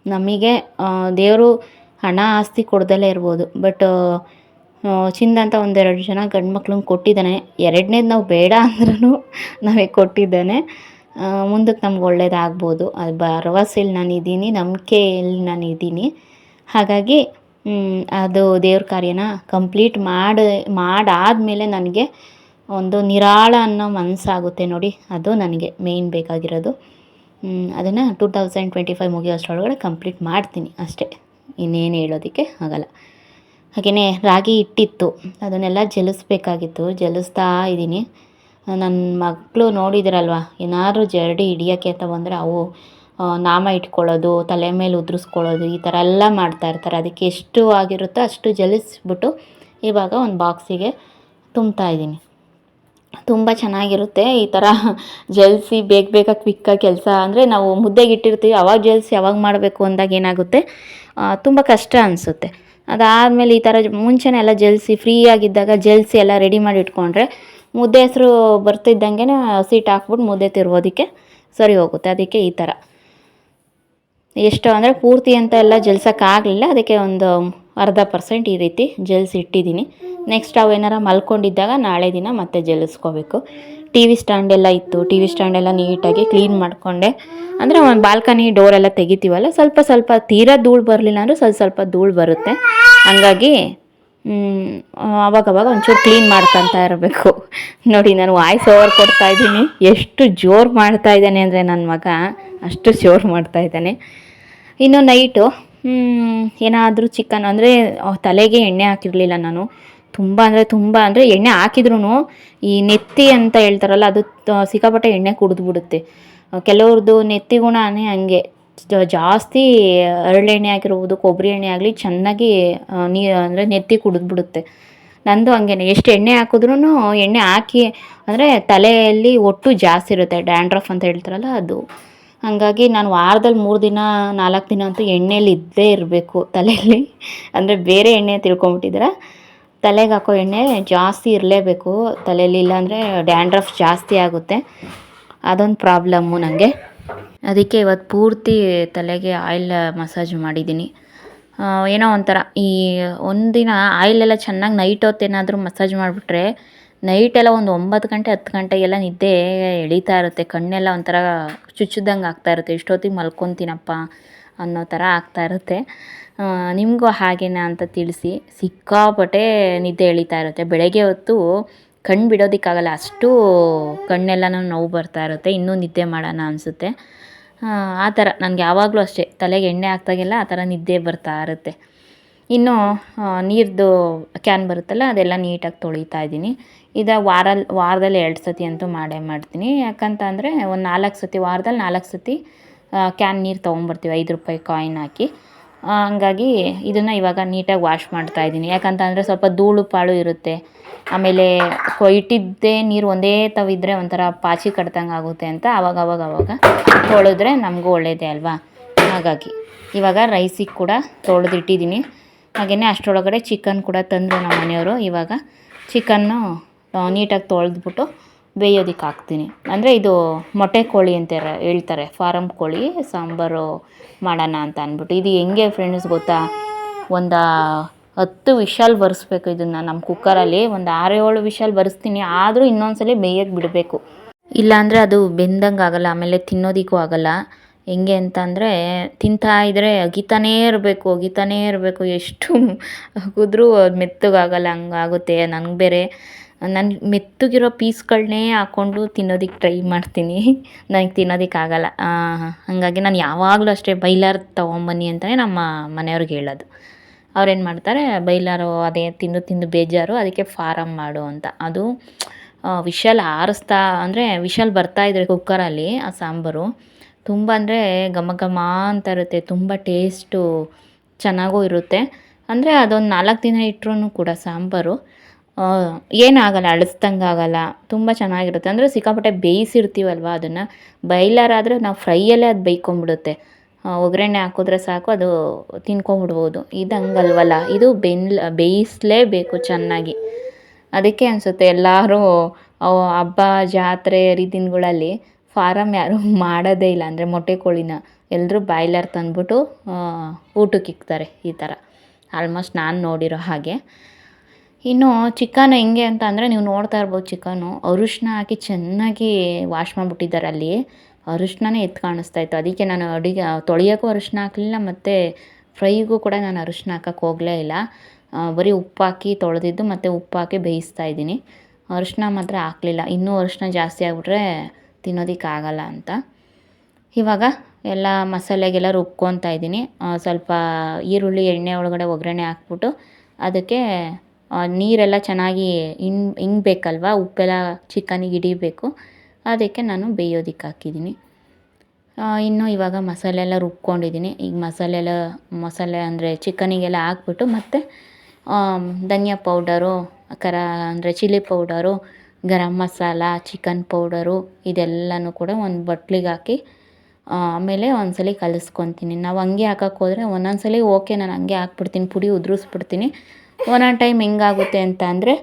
ನಮಗೆ ದೇವರು ಹಣ ಆಸ್ತಿ ಕೊಡ್ದಲೇ ಇರ್ಬೋದು. ಬಟ್ ಚಿಂದಂತ ಒಂದೆರಡು ಜನ ಗಂಡು ಮಕ್ಳನ್ನ ಕೊಟ್ಟಿದ್ದಾನೆ. ಎರಡನೇದು ನಾವು ಬೇಡ ಅಂದ್ರೂ ನಮಗೆ ಕೊಟ್ಟಿದ್ದಾನೆ. ಮುಂದಕ್ಕೆ ನಮ್ಗೆ ಒಳ್ಳೇದಾಗ್ಬೋದು. ಅದು ಭರವಸೆಯಲ್ಲಿ ನಾನು ಇದ್ದೀನಿ, ನಂಬಿಕೆಯಲ್ಲಿ ನಾನು ಇದ್ದೀನಿ. ಹಾಗಾಗಿ ಅದು ದೇವ್ರ ಕಾರ್ಯನ ಕಂಪ್ಲೀಟ್ ಮಾಡಿ, ಮಾಡಾದಮೇಲೆ ನನಗೆ ಒಂದು ನಿರಾಳ ಅನ್ನೋ ಮನಸ್ಸಾಗುತ್ತೆ ನೋಡಿ. ಅದು ನನಗೆ ಮೇಯ್ನ್ ಬೇಕಾಗಿರೋದು. ಅದನ್ನು ಟೂ ತೌಸಂಡ್ ಟ್ವೆಂಟಿ ಫೈವ್ ಮುಗಿಯೋಷ್ಟರೊಳಗಡೆ ಕಂಪ್ಲೀಟ್ ಮಾಡ್ತೀನಿ ಅಷ್ಟೇ. ಇನ್ನೇನು ಹೇಳೋದಕ್ಕೆ ಆಗಲ್ಲ. ಹಾಗೆಯೇ ರಾಗಿ ಇಟ್ಟಿತ್ತು. ಅದನ್ನೆಲ್ಲ ಜಲಿಸ್ಬೇಕಾಗಿತ್ತು. ಜಲಿಸ್ತಾ ಇದ್ದೀನಿ. ನನ್ನ ಮಕ್ಕಳು ನೋಡಿದಿರಲ್ವ? ಏನಾದರೂ ಜರಡಿ ಹಿಡಿಯೋಕ್ಕೆ ಅಂತ ಬಂದರೆ ಅವು ನಾಮ ಇಟ್ಕೊಳ್ಳೋದು, ತಲೆ ಮೇಲೆ ಉದುರಿಸ್ಕೊಳ್ಳೋದು, ಈ ಥರ ಎಲ್ಲ ಮಾಡ್ತಾ ಇರ್ತಾರೆ. ಅದಕ್ಕೆ ಎಷ್ಟು ಆಗಿರುತ್ತೋ ಅಷ್ಟು ಜಲಿಸ್ಬಿಟ್ಟು ಇವಾಗ ಒಂದು ಬಾಕ್ಸಿಗೆ ತುಂಬ್ತಾ ಇದ್ದೀನಿ. ತುಂಬ ಚೆನ್ನಾಗಿರುತ್ತೆ ಈ ಥರ ಜಲ್ಸಿ ಬೇಗ ಬೇಗ ಕ್ವಿಕ್ಕಾಗಿ ಕೆಲಸ. ಅಂದರೆ ನಾವು ಮುದ್ದೆಗೆ ಇಟ್ಟಿರ್ತೀವಿ, ಅವಾಗ ಜಲ್ಸಿ ಯಾವಾಗ ಮಾಡಬೇಕು ಅಂದಾಗ ಏನಾಗುತ್ತೆ? ತುಂಬ ಕಷ್ಟ ಅನಿಸುತ್ತೆ. ಅದಾದಮೇಲೆ ಈ ಥರ ಮುಂಚೆನೇ ಎಲ್ಲ ಜಲ್ಸಿ ಫ್ರೀ ಆಗಿದ್ದಾಗ ಜಲ್ಸಿ ಎಲ್ಲ ರೆಡಿ ಮಾಡಿ ಇಟ್ಕೊಂಡ್ರೆ ಮುದ್ದೆ ಹೆಸರು ಬರ್ತಿದ್ದಂಗೆ ಸೀಟ್ ಹಾಕ್ಬಿಟ್ಟು ಮುದ್ದೆ ತಿರುಗೋದಕ್ಕೆ ಸರಿ ಹೋಗುತ್ತೆ. ಅದಕ್ಕೆ ಈ ಥರ. ಎಷ್ಟು ಅಂದರೆ ಪೂರ್ತಿ ಅಂತ ಎಲ್ಲ ಜಲ್ಸೋಕ್ಕಾಗಲಿಲ್ಲ. ಅದಕ್ಕೆ ಒಂದು ಅರ್ಧ ಪರ್ಸೆಂಟ್ ಈ ರೀತಿ ಜೆಲ್ಸ್ ಇಟ್ಟಿದ್ದೀನಿ. ನೆಕ್ಸ್ಟ್ ಅವು ಮಲ್ಕೊಂಡಿದ್ದಾಗ ನಾಳೆ ದಿನ ಮತ್ತೆ ಜಲಿಸ್ಕೋಬೇಕು. ಟಿ ವಿ ಸ್ಟ್ಯಾಂಡ್ ಎಲ್ಲ ಇತ್ತು. ಟಿ ವಿ ಸ್ಟ್ಯಾಂಡ್ ಎಲ್ಲ ನೀಟಾಗಿ ಕ್ಲೀನ್ ಮಾಡಿಕೊಂಡೆ. ಅಂದರೆ ಒಂದು ಬಾಲ್ಕನಿ ಡೋರ್ ಎಲ್ಲ ತೆಗಿತೀವಲ್ಲ, ಸ್ವಲ್ಪ ಸ್ವಲ್ಪ ತೀರಾ ಧೂಳು ಬರಲಿಲ್ಲ ಅಂದರೆ ಸ್ವಲ್ಪ ಸ್ವಲ್ಪ ಧೂಳು ಬರುತ್ತೆ. ಹಂಗಾಗಿ ಅವಾಗವಾಗ ಒಂಚೂರು ಕ್ಲೀನ್ ಮಾಡ್ಕೊತಾ ಇರಬೇಕು. ನೋಡಿ, ನಾನು ವಾಯ್ಸ್ ಓವರ್ ಕೊಡ್ತಾ ಇದ್ದೀನಿ. ಎಷ್ಟು ಜೋರು ಮಾಡ್ತಾ ಇದ್ದಾನೆ ಅಂದರೆ ನನ್ನ ಮಗ ಅಷ್ಟು ಜೋರು ಮಾಡ್ತಾ ಇದ್ದಾನೆ. ಇನ್ನು ನೈಟು ಏನಾದರೂ ಚಿಕನ್ ಅಂದರೆ ತಲೆಗೆ ಎಣ್ಣೆ ಹಾಕಿರಲಿಲ್ಲ ನಾನು. ತುಂಬ ಅಂದರೆ ತುಂಬ ಅಂದರೆ ಎಣ್ಣೆ ಹಾಕಿದ್ರೂ ಈ ನೆತ್ತಿ ಅಂತ ಹೇಳ್ತಾರಲ್ಲ, ಅದು ಸಿಕ್ಕಾಪಟ್ಟೆ ಎಣ್ಣೆ ಕುಡಿದ್ಬಿಡುತ್ತೆ ಕೆಲವ್ರದ್ದು ನೆತ್ತಿ ಗುಣನೇ ಹಂಗೆ. ಜಾಸ್ತಿ ಹರಳೆಣ್ಣೆ ಆಗಿರ್ಬೋದು, ಕೊಬ್ಬರಿ ಎಣ್ಣೆ ಆಗಲಿ ಚೆನ್ನಾಗಿ ನೀ, ಅಂದರೆ ನೆತ್ತಿ ಕುಡಿದ್ಬಿಡುತ್ತೆ ನಂದು ಹಂಗೇನೆ. ಎಷ್ಟು ಎಣ್ಣೆ ಹಾಕಿದ್ರೂ ಎಣ್ಣೆ ಹಾಕಿ, ಅಂದರೆ ತಲೆಯಲ್ಲಿ ಒಟ್ಟು ಜಾಸ್ತಿ ಇರುತ್ತೆ, ಡ್ಯಾಂಡ್ರಫ್ ಅಂತ ಹೇಳ್ತಾರಲ್ಲ ಅದು. ಹಾಗಾಗಿ ನಾನು ವಾರದಲ್ಲಿ ಮೂರು ದಿನ, ನಾಲ್ಕು ದಿನ ಅಂತೂ ಎಣ್ಣೆಲಿ ಇದ್ದೇ ಇರಬೇಕು ತಲೆಯಲ್ಲಿ. ಅಂದರೆ ಬೇರೆ ಎಣ್ಣೆ ತಿಳ್ಕೊಂಬಿಟ್ಟಿದ್ದೀರಾ? ತಲೆಗೆ ಹಾಕೋ ಎಣ್ಣೆ ಜಾಸ್ತಿ ಇರಲೇಬೇಕು. ತಲೆಯಲ್ಲಿ ಇಲ್ಲಾಂದರೆ ಡ್ಯಾಂಡ್ರಫ್ ಜಾಸ್ತಿ ಆಗುತ್ತೆ. ಅದೊಂದು ಪ್ರಾಬ್ಲಮ್ಮು ನನಗೆ. ಅದಕ್ಕೆ ಇವತ್ತು ಪೂರ್ತಿ ತಲೆಗೆ ಆಯಿಲ್ ಮಸಾಜ್ ಮಾಡಿದ್ದೀನಿ. ಏನೋ ಒಂಥರ ಈ ಒಂದಿನ ಆಯಿಲೆಲ್ಲ ಚೆನ್ನಾಗಿ ನೈಟ್ ಹೊತ್ತೇನಾದರೂ ಮಸಾಜ್ ಮಾಡಿಬಿಟ್ರೆ ನೈಟೆಲ್ಲ ಒಂದು ಒಂಬತ್ತು ಗಂಟೆ, ಹತ್ತು ಗಂಟೆಗೆಲ್ಲ ನಿದ್ದೆ ಎಳೀತಾ ಇರುತ್ತೆ. ಕಣ್ಣೆಲ್ಲ ಒಂಥರ ಚುಚ್ಚಿದಂಗೆ ಆಗ್ತಾ ಇರುತ್ತೆ. ಎಷ್ಟೊತ್ತಿಗೆ ಮಲ್ಕೊತೀನಪ್ಪ ಅನ್ನೋ ಥರ ಆಗ್ತಾ ಇರುತ್ತೆ. ನಿಮಗೂ ಹಾಗೇನಾ ಅಂತ ತಿಳಿಸಿ. ಸಿಕ್ಕಾಪಟ್ಟೆ ನಿದ್ದೆ ಎಳೀತಾ ಇರುತ್ತೆ. ಬೆಳಗ್ಗೆ ಹೊತ್ತು ಕಣ್ಣು ಬಿಡೋದಕ್ಕಾಗಲ್ಲ. ಅಷ್ಟು ಕಣ್ಣೆಲ್ಲನೂ ನೋವು ಬರ್ತಾ ಇರುತ್ತೆ. ಇನ್ನೂ ನಿದ್ದೆ ಮಾಡೋಣ ಅನಿಸುತ್ತೆ. ಆ ಥರ. ನನಗೆ ಯಾವಾಗಲೂ ಅಷ್ಟೇ. ತಲೆಗೆ ಎಣ್ಣೆ ಹಾಕ್ದಾಗೆಲ್ಲ ಆ ಥರ ನಿದ್ದೆ ಬರ್ತಾ ಇರುತ್ತೆ. ಇನ್ನು ನೀರ್ದು ಕ್ಯಾನ್ ಬರುತ್ತಲ್ಲ, ಅದೆಲ್ಲ ನೀಟಾಗಿ ತೊಳಿತಾ ಇದ್ದೀನಿ. ಇದು ವಾರ ವಾರದಲ್ಲಿ ಎರಡು ಸತಿ ಅಂತೂ ಮಾಡೇ ಮಾಡ್ತೀನಿ. ಯಾಕಂತ ಅಂದರೆ ಒಂದು ನಾಲ್ಕು ಸತಿ, ವಾರದಲ್ಲಿ ನಾಲ್ಕು ಸತಿ ಕ್ಯಾನ್ ನೀರು ತೊಗೊಂಬರ್ತೀವಿ, ಐದು ರೂಪಾಯಿ ಕಾಯಿನ್ ಹಾಕಿ. ಹಂಗಾಗಿ ಇದನ್ನು ಇವಾಗ ನೀಟಾಗಿ ವಾಶ್ ಮಾಡ್ತಾ ಇದ್ದೀನಿ. ಯಾಕಂತಂದರೆ, ಸ್ವಲ್ಪ ಧೂಳು ಪಾಳು ಇರುತ್ತೆ. ಆಮೇಲೆ ಕೊಯ್ಟಿದ್ದೇ ನೀರು ಒಂದೇ ತವಿದ್ರೆ ಒಂಥರ ಪಾಚಿ ಕಟ್ದಂಗೆ ಆಗುತ್ತೆ ಅಂತ ಅವಾಗ ಅವಾಗ ಅವಾಗ ತೊಳೆದ್ರೆ ನಮಗೂ ಒಳ್ಳೆಯದೇ ಅಲ್ವಾ? ಹಾಗಾಗಿ ಇವಾಗ ರೈಸಿಗೆ ಕೂಡ ತೊಳೆದಿಟ್ಟಿದ್ದೀನಿ. ಹಾಗೆಯೇ ಅಷ್ಟರೊಳಗಡೆ ಚಿಕನ್ ಕೂಡ ತಂದರು ನಮ್ಮ ಮನೆಯವರು. ಇವಾಗ ಚಿಕನ್ನು ನೀಟಾಗಿ ತೊಳೆದ್ಬಿಟ್ಟು ಬೇಯೋದಕ್ಕೆ ಹಾಕ್ತೀನಿ. ಅಂದರೆ ಇದು ಮೊಟ್ಟೆ ಕೋಳಿ ಅಂತ ಹೇಳ್ತಾರೆ ಫಾರಮ್ ಕೋಳಿ, ಸಾಂಬಾರು ಮಾಡೋಣ ಅಂತ ಅಂದ್ಬಿಟ್ಟು. ಇದು ಹೆಂಗೆ ಫ್ರೆಂಡ್ಸ್ ಗೊತ್ತಾ? ಒಂದು ಹತ್ತು ವಿಶಾಲ್ ಬರೆಸ್ಬೇಕು ಇದನ್ನು ನಮ್ಮ ಕುಕ್ಕರಲ್ಲಿ. ಒಂದು ಆರು ಏಳು ವಿಶಾಲ್ ಬರೆಸ್ತೀನಿ. ಆದರೂ ಇನ್ನೊಂದ್ಸಲಿ ಬೇಯೋಕ್ಕೆ ಬಿಡಬೇಕು. ಇಲ್ಲಾಂದರೆ ಅದು ಬೆಂದಂಗೆ ಆಗೋಲ್ಲ ಆಮೇಲೆ ತಿನ್ನೋದಕ್ಕೂ ಆಗಲ್ಲ. ಹೆಂಗೆ ಅಂತ ಅಂದರೆ ತಿಂತಾ ಇದ್ದರೆ ಅಗಿತಾನೇ ಇರಬೇಕು ಅಗಿತಾನೇ ಇರಬೇಕು. ಎಷ್ಟು ಅಗಿದ್ರೂ ಅದು ಮೆತ್ತಗಾಗಲ್ಲ, ಹಂಗಾಗುತ್ತೆ. ನನಗೆ ಬೇರೆ, ನಾನು ಮೆತ್ತಗಿರೋ ಪೀಸ್ಗಳನ್ನೇ ಹಾಕ್ಕೊಂಡು ತಿನ್ನೋದಕ್ಕೆ ಟ್ರೈ ಮಾಡ್ತೀನಿ. ನನಗೆ ತಿನ್ನೋದಕ್ಕಾಗಲ್ಲ ಹಾಗಾಗಿ ನಾನು ಯಾವಾಗಲೂ ಅಷ್ಟೇ ಬೈಲಾರ್ ತೊಗೊಂಬನ್ನಿ ಅಂತಲೇ ನಮ್ಮ ಮನೆಯವ್ರಿಗೆ ಹೇಳೋದು. ಅವ್ರೇನು ಮಾಡ್ತಾರೆ, ಬೈಲಾರು ಅದೇ ತಿಂದು ತಿಂದು ಬೇಜಾರು, ಅದಕ್ಕೆ ಫಾರಮ್ ಮಾಡು ಅಂತ. ಅದು ವಿಶಲ್ ಆರಿಸ್ತಾ, ಅಂದರೆ ವಿಶಲ್ ಬರ್ತಾ ಇದ್ರೆ ಕುಕ್ಕರಲ್ಲಿ ಆ ಸಾಂಬಾರು. ತುಂಬ ಅಂದರೆ ಘಮ ಘಮ ಅಂತ ಇರುತ್ತೆ ತುಂಬ ಟೇಸ್ಟು ಚೆನ್ನಾಗೂ ಇರುತ್ತೆ. ಅಂದರೆ ಅದೊಂದು ನಾಲ್ಕು ದಿನ ಇಟ್ಟರೂ ಕೂಡ ಸಾಂಬಾರು. ಏನಾಗಲ್ಲ ಅಳಿಸ್ದಂಗೆ ಆಗಲ್ಲ ತುಂಬ ಚೆನ್ನಾಗಿರುತ್ತೆ. ಅಂದರೆ ಸಿಕ್ಕಾಪಟ್ಟೆ ಬೇಯಿಸಿರ್ತೀವಲ್ವ ಅದನ್ನು ಬೈಲಾರಾದರೆ ನಾವು ಫ್ರೈಯಲ್ಲೇ ಅದು ಬೇಯ್ಕೊಂಬಿಡುತ್ತೆ. ಆ, ಒಗ್ಗರಣೆ ಹಾಕಿದ್ರೆ ಸಾಕು ಅದು ತಿನ್ಕೊಂಬಿಡ್ಬೋದು. ಇದು ಹಂಗಲ್ವಲ್ಲ ಇದು ಬೆನ್ಲ್ ಬೇಯಿಸಲೇಬೇಕು ಚೆನ್ನಾಗಿ. ಅದಕ್ಕೆ ಅನಿಸುತ್ತೆ ಎಲ್ಲರೂ ಹಬ್ಬ ಜಾತ್ರೆ ಹರಿದಿನಗಳಲ್ಲಿ ಫಾರಮ್ ಯಾರೂ ಮಾಡೋದೇ ಇಲ್ಲ. ಅಂದರೆ ಮೊಟ್ಟೆ ಕೋಳಿನ ಎಲ್ಲರೂ ಬಾಯ್ಲರ್ ತಂದ್ಬಿಟ್ಟು ಊಟಕ್ಕೆ ಇಕ್ತಾರೆ ಈ ಥರ. ಆಲ್ಮೋಸ್ಟ್ ನಾನು ನೋಡಿರೋ ಹಾಗೆ. ಇನ್ನು ಚಿಕನ್ ಹೆಂಗೆ ಅಂತ ಅಂದರೆ ನೀವು ನೋಡ್ತಾ ಇರ್ಬೋದು ಚಿಕನ್ನು ಅರಿಶಿನ ಹಾಕಿ ಚೆನ್ನಾಗಿ ವಾಶ್ ಮಾಡಿಬಿಟ್ಟಿದ್ದಾರೆ ಅಲ್ಲಿ. ಅರಿಶಿನನೇ ಎತ್ತು ಕಾಣಿಸ್ತಾ ಇತ್ತು. ಅದಕ್ಕೆ ನಾನು ಅಡುಗೆ, ತೊಳೆಯೋಕ್ಕೂ ಅರಿಶಿನ ಹಾಕಲಿಲ್ಲ, ಮತ್ತು ಫ್ರೈಗೂ ಕೂಡ ನಾನು ಅರಿಶಿನ ಹಾಕಕ್ಕೆ ಹೋಗಲೇ ಇಲ್ಲ. ಬರೀ ಉಪ್ಪು ಹಾಕಿ ತೊಳೆದಿದ್ದು ಮತ್ತು ಉಪ್ಪು ಬೇಯಿಸ್ತಾ ಇದ್ದೀನಿ. ಅರಿಶಿನ ಮಾತ್ರ ಹಾಕಲಿಲ್ಲ. ಇನ್ನೂ ಅರಿಶಿನ ಜಾಸ್ತಿ ಆಗಿಬಿಟ್ರೆ ತಿನ್ನೋದಕ್ಕಾಗಲ್ಲ ಅಂತ. ಇವಾಗ ಎಲ್ಲ ಮಸಾಲೆಗೆಲ್ಲ ರುಬ್ಕೊತಾ ಇದ್ದೀನಿ. ಸ್ವಲ್ಪ ಈರುಳ್ಳಿ, ಎಣ್ಣೆ ಒಳಗಡೆ ಒಗ್ಗರಣೆ ಹಾಕ್ಬಿಟ್ಟು ಅದಕ್ಕೆ ನೀರೆಲ್ಲ ಚೆನ್ನಾಗಿ ಇನ್ ಇಂಗಬೇಕಲ್ವ ಉಪ್ಪೆಲ್ಲ ಚಿಕನಿಗೆ ಹಿಡಿಬೇಕು. ಅದಕ್ಕೆ ನಾನು ಬೇಯೋದಕ್ಕೆ ಹಾಕಿದ್ದೀನಿ. ಇನ್ನು ಇವಾಗ ಮಸಾಲೆ ಎಲ್ಲ ರುಬ್ಕೊಂಡಿದ್ದೀನಿ. ಈಗ ಮಸಾಲೆ ಎಲ್ಲ ಮಸಾಲೆ ಅಂದರೆ ಚಿಕನಿಗೆಲ್ಲ ಹಾಕ್ಬಿಟ್ಟು ಮತ್ತು ಧನಿಯಾ ಪೌಡರು ಕರ ಅಂದರೆ chilli powder garam masala chicken powder ಇದೆಲ್ಲನೂ ಕೂಡ ಒಂದು ಬಟ್ಲಿಗೆ ಹಾಕಿ ಆಮೇಲೆ ಒಂದ್ಸಲ ಕಲಿಸ್ಕೊತೀನಿ. ನಾವು ಹಂಗೆ ಹಾಕಕ್ಕೆ ಹೋದರೆ ಒಂದೊಂದು ಸಲ ಓಕೆ, ನಾನು ಹಂಗೆ ಹಾಕ್ಬಿಡ್ತೀನಿ, ಪುಡಿ ಉದುರಿಸ್ಬಿಡ್ತೀನಿ. ಒಂದೊಂದು ಟೈಮ್ ಹೆಂಗಾಗುತ್ತೆ ಅಂತ ಅಂದರೆ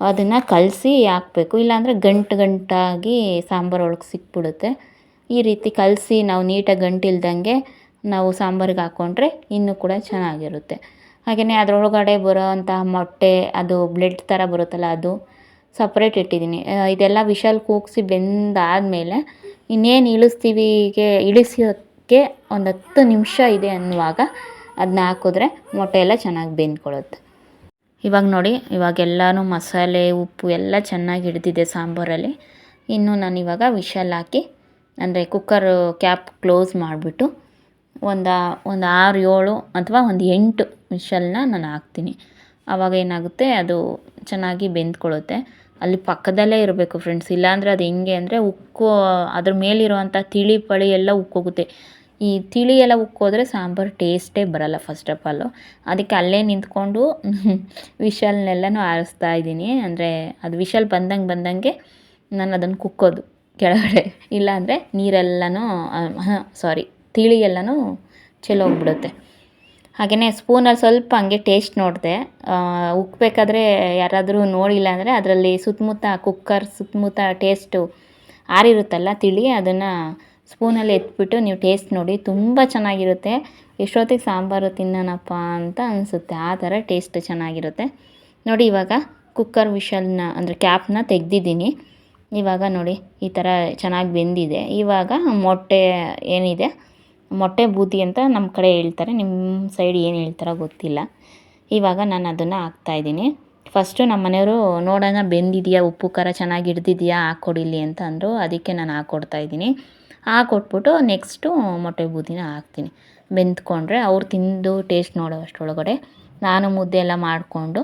ಅದನ್ನು ಕಲಸಿ ಹಾಕಬೇಕು. ಇಲ್ಲಾಂದರೆ ಗಂಟು ಗಂಟಾಗಿ ಸಾಂಬಾರು ಒಳಗೆ ಸಿಕ್ಬಿಡುತ್ತೆ. ಈ ರೀತಿ ಕಲಸಿ ನಾವು ನೀಟಾಗಿ ಗಂಟಿಲ್ದಂಗೆ ನಾವು ಸಾಂಬಾರಿಗೆ ಹಾಕ್ಕೊಂಡ್ರೆ ಇನ್ನೂ ಕೂಡ ಚೆನ್ನಾಗಿರುತ್ತೆ. ಹಾಗೆಯೇ ಅದರೊಳಗಡೆ ಬರೋವಂಥ ಮೊಟ್ಟೆ, ಅದು ಬ್ಲೆಡ್ ಥರ ಬರುತ್ತಲ್ಲ ಅದು ಸಪ್ರೇಟ್ ಇಟ್ಟಿದ್ದೀನಿ. ಇದೆಲ್ಲ ವಿಶಲ್ ಕೂಗಿಸಿ ಬೆಂದಾದಮೇಲೆ ಇನ್ನೇನು ಇಳಿಸ್ತೀವಿ ಹೀಗೆ ಇಳಿಸೋಕ್ಕೆ ಒಂದು ಹತ್ತು ನಿಮಿಷ ಇದೆ ಅನ್ನುವಾಗ ಅದನ್ನ ಹಾಕಿದ್ರೆ ಮೊಟ್ಟೆ ಎಲ್ಲ ಚೆನ್ನಾಗಿ ಬೆಂದ್ಕೊಳ್ಳುತ್ತೆ. ಇವಾಗ ನೋಡಿ ಇವಾಗೆಲ್ಲನೂ ಮಸಾಲೆ, ಉಪ್ಪು ಎಲ್ಲ ಚೆನ್ನಾಗಿ ಹಿಡಿದಿದೆ ಸಾಂಬಾರಲ್ಲಿ. ಇನ್ನು ನಾನು ಇವಾಗ ವಿಶಲ್ ಹಾಕಿ, ಅಂದರೆ ಕುಕ್ಕರ್ ಕ್ಯಾಪ್ ಕ್ಲೋಸ್ ಮಾಡಿಬಿಟ್ಟು ಒಂದು ಒಂದು ಆರು, ಏಳು ಅಥವಾ ಒಂದು ಎಂಟು ವಿಶಲ್ನ ನಾನು ಹಾಕ್ತೀನಿ. ಆವಾಗ ಏನಾಗುತ್ತೆ, ಅದು ಚೆನ್ನಾಗಿ ಬೆಂದ್ಕೊಳ್ಳುತ್ತೆ. ಅಲ್ಲಿ ಪಕ್ಕದಲ್ಲೇ ಇರಬೇಕು ಫ್ರೆಂಡ್ಸ್ ಇಲ್ಲಾಂದರೆ ಅದು ಹೆಂಗೆ ಅಂದರೆ ಉಕ್ಕು, ಅದ್ರ ಮೇಲಿರುವಂಥ ತಿಳಿ ಪಳಿ ಎಲ್ಲ ಉಕ್ಕೋಗುತ್ತೆ. ಈ ತಿಳಿ ಎಲ್ಲ ಉಕ್ಕೋದ್ರೆ ಸಾಂಬಾರು ಟೇಸ್ಟೇ ಬರಲ್ಲ ಫಸ್ಟ್ ಆಫ್ ಆಲು ಅದಕ್ಕೆ ಅಲ್ಲೇ ನಿಂತ್ಕೊಂಡು ವಿಶಲ್ನೆಲ್ಲನೂ ಆರಿಸ್ತಾ ಇದ್ದೀನಿ. ಅಂದರೆ ಅದು ವಿಶಲ್ ಬಂದಂಗೆ ಬಂದಂಗೆ ನಾನು ಅದನ್ನು ಕುಕ್ಕೋದು ಕೆಳಗಡೆ. ಇಲ್ಲಾಂದರೆ ನೀರೆಲ್ಲನೂ ಸಾರಿ ತಿಳಿ ಎಲ್ಲನೂ ಚೆಲ್ಲೋಗ್ಬಿಡುತ್ತೆ ಹಾಗೆಯೇ ಸ್ಪೂನಲ್ಲಿ ಸ್ವಲ್ಪ ಹಂಗೆ ಟೇಸ್ಟ್ ನೋಡಿದೆ. ಉಕ್ಕಬೇಕಾದ್ರೆ ಯಾರಾದರೂ ನೋಡಿಲ್ಲ ಅಂದರೆ ಅದರಲ್ಲಿ ಸುತ್ತಮುತ್ತ ಕುಕ್ಕರ್ ಸುತ್ತಮುತ್ತ ಟೇಸ್ಟು ಆರಿರುತ್ತಲ್ಲ ತಿಳಿ, ಅದನ್ನು ಸ್ಪೂನಲ್ಲಿ ಎತ್ಬಿಟ್ಟು ನೀವು ಟೇಸ್ಟ್ ನೋಡಿ, ತುಂಬ ಚೆನ್ನಾಗಿರುತ್ತೆ. ಎಷ್ಟೊತ್ತಿಗೆ ಸಾಂಬಾರು ತಿನ್ನೋಣಪ್ಪ ಅಂತ ಅನಿಸುತ್ತೆ, ಆ ಥರ ಟೇಸ್ಟ್ ಚೆನ್ನಾಗಿರುತ್ತೆ. ನೋಡಿ, ಇವಾಗ ಕುಕ್ಕರ್ ವಿಷಲ್ನ ಅಂದರೆ ಕ್ಯಾಪ್ನ ತೆಗೆದಿದ್ದೀನಿ. ಇವಾಗ ನೋಡಿ, ಈ ಥರ ಚೆನ್ನಾಗಿ ಬೆಂದಿದೆ. ಇವಾಗ ಮೊಟ್ಟೆ ಏನಿದೆ ಮೊಟ್ಟೆ ಬೂದಿ ಅಂತ ನಮ್ಮ ಕಡೆ ಹೇಳ್ತಾರೆ. ನಿಮ್ಮ ಸೈಡ್ ಏನು ಹೇಳ್ತಾರೋ ಗೊತ್ತಿಲ್ಲ. ಇವಾಗ ನಾನು ಅದನ್ನು ಹಾಕ್ತಾಯಿದ್ದೀನಿ ಫಸ್ಟು ನಮ್ಮ ಮನೆಯವರು ನೋಡೋಣ ಬೆಂದಿದೆಯಾ? ಉಪ್ಪು, ಖಾರ ಚೆನ್ನಾಗಿ ಹಿಡ್ದಿದೆಯಾ? ಹಾಕ್ಕೊಡಿಲಿ ಅಂತ ಅಂದರು. ಅದಕ್ಕೆ ನಾನು ಹಾಕ್ಕೊಡ್ತಾಯಿದ್ದೀನಿ ಹಾಕ್ಕೊಟ್ಬಿಟ್ಟು ನೆಕ್ಸ್ಟು ಮೊಟ್ಟೆ ಬೂದಿನ ಹಾಕ್ತೀನಿ. ಬೆಂದ್ಕೊಂಡ್ರೆ ಅವ್ರು ತಿಂದು ಟೇಸ್ಟ್ ನೋಡೋ ಅಷ್ಟರೊಳಗಡೆ. ನಾನು ಮುದ್ದೆ ಎಲ್ಲ ಮಾಡಿಕೊಂಡು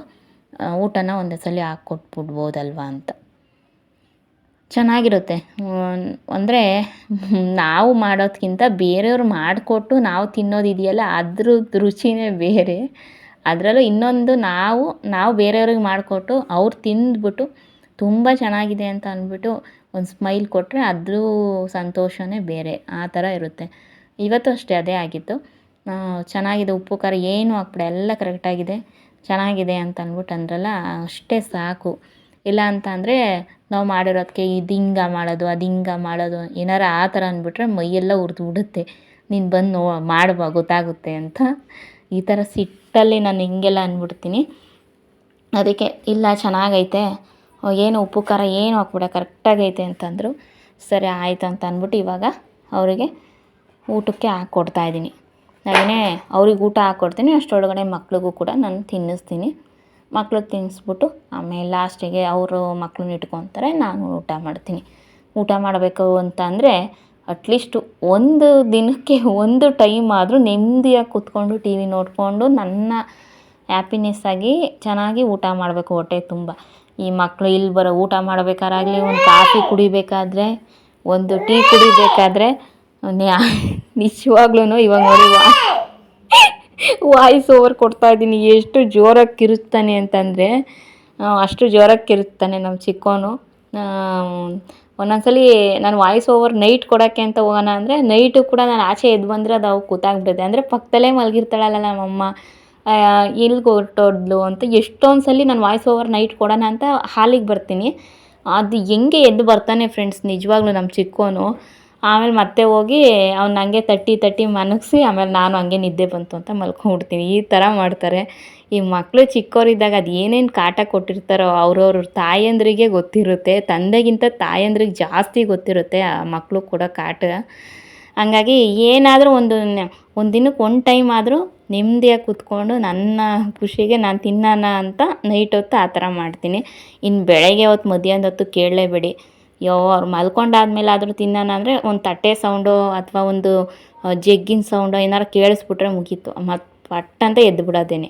ಊಟನ ಒಂದೇ ಸಲ ಹಾಕ್ಕೊಟ್ಬಿಡ್ಬೋದಲ್ವ ಅಂತ. ಚೆನ್ನಾಗಿರುತ್ತೆ. ಅಂದರೆ ನಾವು ಮಾಡೋದಕ್ಕಿಂತ ಬೇರೆಯವ್ರು ಮಾಡಿಕೊಟ್ಟು ನಾವು ತಿನ್ನೋದಿದೆಯಲ್ಲ ಅದ್ರದ್ದು ರುಚಿಯೇ ಬೇರೆ. ಅದರಲ್ಲೂ ಇನ್ನೊಂದು ನಾವು ನಾವು ಬೇರೆಯವ್ರಿಗೆ ಮಾಡಿಕೊಟ್ಟು ಅವ್ರು ತಿಂದ್ಬಿಟ್ಟು ತುಂಬ ಚೆನ್ನಾಗಿದೆ ಅಂತ ಅಂದ್ಬಿಟ್ಟು ಒಂದು ಸ್ಮೈಲ್ ಕೊಟ್ಟರೆ ಅದ್ರ ಸಂತೋಷವೇ ಬೇರೆ, ಆ ಥರ ಇರುತ್ತೆ. ಇವತ್ತು ಅಷ್ಟೇ ಅದೇ ಆಗಿತ್ತು. ಚೆನ್ನಾಗಿದೆ ಉಪ್ಪು, ಖಾರ ಏನೂ ಹಾಕ್ಬಿಡ, ಎಲ್ಲ ಕರೆಕ್ಟಾಗಿದೆ ಚೆನ್ನಾಗಿದೆ ಅಂತ ಅಂದ್ಬಿಟ್ಟು ಅಂದ್ರಲ್ಲ, ಅಷ್ಟೇ ಸಾಕು. ಇಲ್ಲ ಅಂತ ಅಂದರೆ ನಾವು ಮಾಡಿರೋದಕ್ಕೆ ಇದು ಹಿಂಗೆ ಮಾಡೋದು ಅದು ಹಿಂಗೆ ಮಾಡೋದು, ಏನಾರು ಆ ಥರ ಅಂದ್ಬಿಟ್ರೆ ಮೈಯೆಲ್ಲ ಉರಿದು ಬಿಡುತ್ತೆ. ನೀನು ಬಂದು ನೋ ಮಾಡುವ ಗೊತ್ತಾಗುತ್ತೆ ಅಂತ. ಈ ಥರ ಸಿಟ್ಟಲ್ಲಿ ನಾನು ಹಿಂಗೆಲ್ಲ ಅಂದ್ಬಿಡ್ತೀನಿ. ಅದಕ್ಕೆ, ಇಲ್ಲ, ಚೆನ್ನಾಗೈತೆ. ಏನು ಉಪ್ಪು, ಖಾರ ಏನು ಹಾಕ್ಬಿಡ, ಕರೆಕ್ಟಾಗೈತೆ ಅಂತಂದರು. ಸರಿ, ಆಯಿತು ಅಂತ ಅಂದ್ಬಿಟ್ಟು ಇವಾಗ ಅವರಿಗೆ ಊಟಕ್ಕೆ ಹಾಕ್ಕೊಡ್ತಾ ಇದ್ದೀನಿ. ಹಾಗೆಯೇ ಅವ್ರಿಗೆ ಊಟ ಹಾಕ್ಕೊಡ್ತೀನಿ ಅಷ್ಟರೊಳಗಡೆ ಮಕ್ಳಿಗೂ ಕೂಡ ನಾನು ತಿನ್ನಿಸ್ತೀನಿ. ಮಕ್ಳಿಗೆ ತಿನ್ನಿಸ್ಬಿಟ್ಟು ಆಮೇಲೆ ಲಾಸ್ಟಿಗೆ ಅವರು ಮಕ್ಳನ್ನ ಇಟ್ಕೊತಾರೆ, ನಾನು ಊಟ ಮಾಡ್ತೀನಿ. ಊಟ ಮಾಡಬೇಕು ಅಂತ ಅಂದರೆ ಅಟ್ಲೀಸ್ಟು ಒಂದು ದಿನಕ್ಕೆ ಒಂದು ಟೈಮ್ ಆದರೂ ನೆಮ್ಮದಿಯಾಗಿ ಕೂತ್ಕೊಂಡು ಟಿ ವಿ ನೋಡಿಕೊಂಡು ನನ್ನ ಹ್ಯಾಪಿನೆಸ್ಸಾಗಿ ಚೆನ್ನಾಗಿ ಊಟ ಮಾಡಬೇಕು ಹೊಟ್ಟೆ ತುಂಬ. ಈ ಮಕ್ಕಳು ಇಲ್ಲಿ ಬರೋ ಊಟ ಮಾಡಬೇಕಾರಾಗಲಿ, ಒಂದು ಕಾಫಿ ಕುಡಿಬೇಕಾದ್ರೆ, ಒಂದು ಟೀ ಕುಡಿಬೇಕಾದ್ರೆ ನಿಜವಾಗ್ಲೂ ಇವಾಗ ನೋಡಿ ವಾಯ್ಸ್ ಓವರ್ ಕೊಡ್ತಾ ಇದ್ದೀನಿ. ಎಷ್ಟು ಜೋರಾಗಿ ಕಿರುತ್ತಾನೆ ಅಂತಂದರೆ ಅಷ್ಟು ಜೋರಾಗಿ ಕಿರುತ್ತಾನೆ ನಮ್ಮ ಚಿಕ್ಕೋನು ಒಂದೊಂದ್ಸಲಿ ನಾನು ವಾಯ್ಸ್ ಓವರ್ ನೈಟ್ ಕೊಡೋಕ್ಕೆ ಅಂತ ಹೋಗೋಣ ಅಂದರೆ, ನೈಟು ಕೂಡ ನಾನು ಆಚೆ ಎದ್ದು ಬಂದರೆ ಅದು ಅವು ಕೂತಾಗ್ಬಿಡುತ್ತೆ ಅಂದರೆ ಪಕ್ಕದಲ್ಲೇ ಮಲಗಿರ್ತಾಳಲ್ಲ ನಮ್ಮಮ್ಮ ಎಲ್ಲಿಗೆ ಹೊರಟೋದ್ಲು ಅಂತ ಎಷ್ಟೊಂದು ಸಲ ನಾನು ವಾಯ್ಸ್ ಓವರ್ ನೈಟ್ ಕೊಡೋಣ ಅಂತ ಹಾಲಿಗೆ ಬರ್ತೀನಿ. ಅದು ಹೆಂಗೆ ಎದ್ದು ಬರ್ತಾನೆ ಫ್ರೆಂಡ್ಸ್ ನಿಜವಾಗ್ಲೂ ನಮ್ಮ ಚಿಕ್ಕೋನು. ಆಮೇಲೆ ಮತ್ತೆ ಹೋಗಿ ಅವ್ನು ಹಂಗೆ ತಟ್ಟಿ ತಟ್ಟಿ ಮನಗಿಸಿ ಆಮೇಲೆ ನಾನು ಹಂಗೆ ನಿದ್ದೆ ಬಂತು ಅಂತ ಮಲ್ಕೊಂಡ್ಬಿಡ್ತೀನಿ ಈ ಥರ ಮಾಡ್ತಾರೆ. ಈ ಮಕ್ಕಳು ಚಿಕ್ಕವರಿದ್ದಾಗ ಅದು ಏನೇನು ಕಾಟ ಕೊಟ್ಟಿರ್ತಾರೋ ಅವ್ರವ್ರ ತಾಯಂದ್ರಿಗೆ ಗೊತ್ತಿರುತ್ತೆ. ತಂದೆಗಿಂತ ತಾಯಂದ್ರಿಗೆ ಜಾಸ್ತಿ ಗೊತ್ತಿರುತ್ತೆ ಆ ಮಕ್ಕಳು ಕೂಡ ಕಾಟ. ಹಂಗಾಗಿ ಏನಾದರೂ ಒಂದು ಒಂದು ದಿನಕ್ಕೆ ಒಂದು ಟೈಮ್ ಆದರೂ ನೆಮ್ಮದಿಯಾಗಿ ಕೂತ್ಕೊಂಡು ನನ್ನ ಖುಷಿಗೆ ನಾನು ತಿನ್ನೋಣ ಅಂತ ನೈಟ್ ಹೊತ್ತು ಆ ಥರ ಮಾಡ್ತೀನಿ. ಇನ್ನು ಬೆಳಗ್ಗೆ ಹೊತ್ತು ಮಧ್ಯಾಹ್ನದ ಹೊತ್ತು ಕೇಳಲೇಬೇಡಿ. ಯೋ ಅವ್ರು ಮಲ್ಕೊಂಡಾದ್ಮೇಲೆ ಆದರೂ ತಿನ್ನೋಣ ಅಂದರೆ ಒಂದು ತಟ್ಟೆ ಸೌಂಡೋ ಅಥವಾ ಒಂದು ಜಗ್ಗಿನ ಸೌಂಡೋ ಏನಾರು ಕೇಳಿಸ್ಬಿಟ್ರೆ ಮುಗೀತು. ಮತ್ತು ಪಟ್ ಅಂತ ಎದ್ದು ಬಿಡೋದೇನೆ.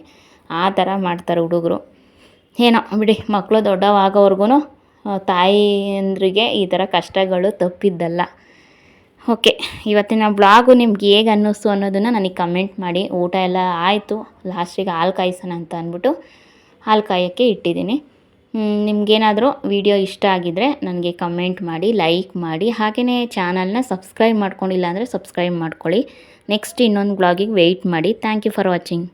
ಆ ಥರ ಮಾಡ್ತಾರೆ ಹುಡುಗರು. ಏನೋ, ಬಿಡಿ ಮಕ್ಕಳು ದೊಡ್ಡವಾಗೋವರೆಗೂ ತಾಯಿಯಂದ್ರಿಗೆ ಈ ಥರ ಕಷ್ಟಗಳು ತಪ್ಪಿದ್ದಲ್ಲ. ಓಕೆ, ಇವತ್ತಿನ ಬ್ಲಾಗು ನಿಮ್ಗೆ ಹೇಗೆ ಅನ್ನಿಸ್ತು ಅನ್ನೋದನ್ನು ನನಗೆ ಕಮೆಂಟ್ ಮಾಡಿ. ಊಟ ಎಲ್ಲ ಆಯಿತು. ಲಾಸ್ಟಿಗೆ ಹಾಲು ಕಾಯಿಸೋಣ ಅಂತ ಅಂದ್ಬಿಟ್ಟು ಹಾಲು ಕಾಯೋಕ್ಕೆ ಇಟ್ಟಿದ್ದೀನಿ. ನಿಮಗೇನಾದರೂ ವಿಡಿಯೋ ಇಷ್ಟ ಆಗಿದರೆ ನನಗೆ ಕಮೆಂಟ್ ಮಾಡಿ ಲೈಕ್ ಮಾಡಿ ಹಾಗೆಯೇ ಚಾನಲ್ನ ಸಬ್ಸ್ಕ್ರೈಬ್ ಮಾಡ್ಕೊಂಡಿಲ್ಲ ಅಂದರೆ ಸಬ್ಸ್ಕ್ರೈಬ್ ಮಾಡ್ಕೊಳ್ಳಿ. ನೆಕ್ಸ್ಟ್ ಇನ್ನೊಂದು ಬ್ಲಾಗಿಗೆ ವೆಯ್ಟ್ ಮಾಡಿ. Thank you for watching